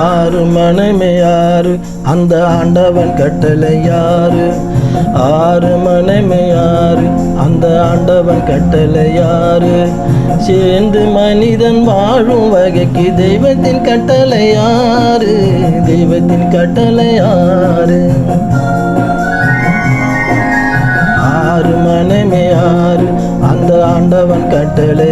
ஆறு மனமே யாரு அந்த ஆண்டவன் கட்டளை யாரு? ஆறு மனைமை யாரு அந்த ஆண்டவன் கட்டளை யாரு சேர்ந்து மனிதன் வாழும் வகைக்கு தெய்வத்தின் கட்டளை யாரு தெய்வத்தின் கட்டளை யாரு ஆறு மனைமை யாரு அந்த ஆண்டவன் கட்டளை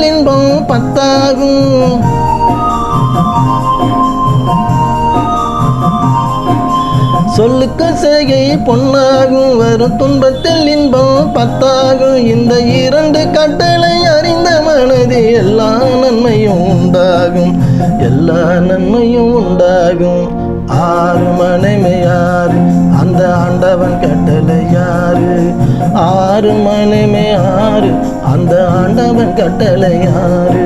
துன்பம் பத்தாகும். சொல்லுக்கு செய்கை பொன்னாகும். வரும் துன்பத்தில் இன்பம் பத்தாகும். இந்த இரண்டு கட்டளை அறிந்த மனது எல்லா நன்மையும் உண்டாகும். எல்லா நன்மையும் உண்டாகும். ஆறு மனைமையார் அந்த ஆண்டவன் ஆறு மலைமே ஆறு. அந்த ஆண்டவன் கட்டளை ஆறு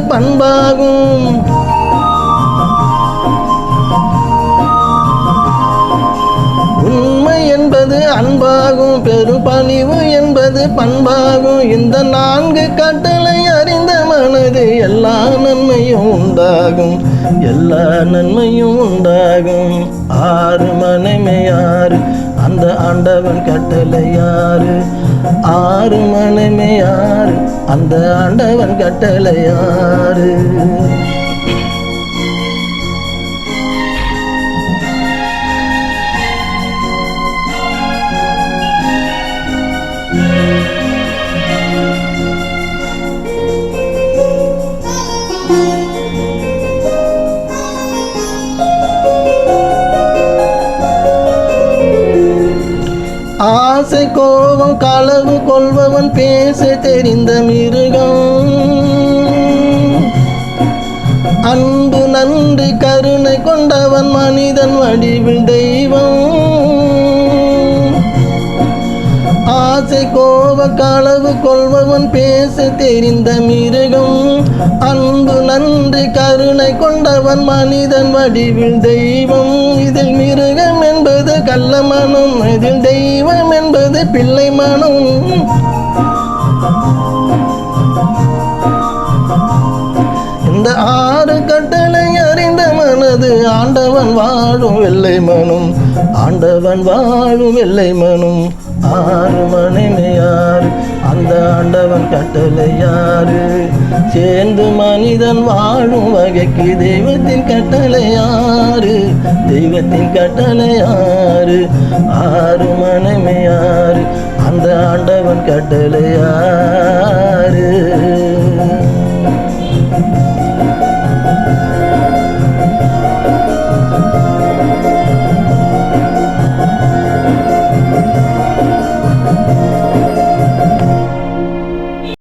பண்பாகும். உண்மை என்பது அன்பாகும் பெருபணிவு என்பது பண்பாகும். இந்த நான்கு கட்டளை அறிந்த மனது எல்லா நன்மையும் உண்டாகும். எல்லா நன்மையும் உண்டாகும். ஆறு மனைமையார் அந்த ஆண்டவன் கட்டளை யாரு? ஆறு மனமே யாரு? அந்த ஆண்டவன் கட்டளை யாரு? ஆசை கோபம் களவு கொள்பவன் பேச தெரிந்த மிருகம். அன்பு நன்றி கருணை கொண்டவன் மனிதன் வடிவில் தெய்வம். ஆசை கோப களவு கொள்பவன் பேச தெரிந்த மிருகம். அன்பு நன்றி கருணை கொண்டவன் மனிதன் வடிவில் தெய்வம். இதில் மிருகம் என்பது கள்ள மனம் இதில் தெய்வம். என்பது பிள்ளை மனம். இந்த ஆறு கட்டளை அறிந்த மனது ஆண்டவன் வாழும் வெள்ளை மனும். ஆண்டவன் வாழும் வெள்ளை மனும். ஆறு மணி யாரு அந்த ஆண்டவன் கட்டளை யாரு? சேர்ந்து மனிதன் வாழும் வகைக்கு தெய்வத்தின் கட்டளை யாரு? தெய்வத்தின் கட்டளை யாரு? ஆறு மனமே யாரு? அந்த ஆண்டவன் கட்டளை யாரு?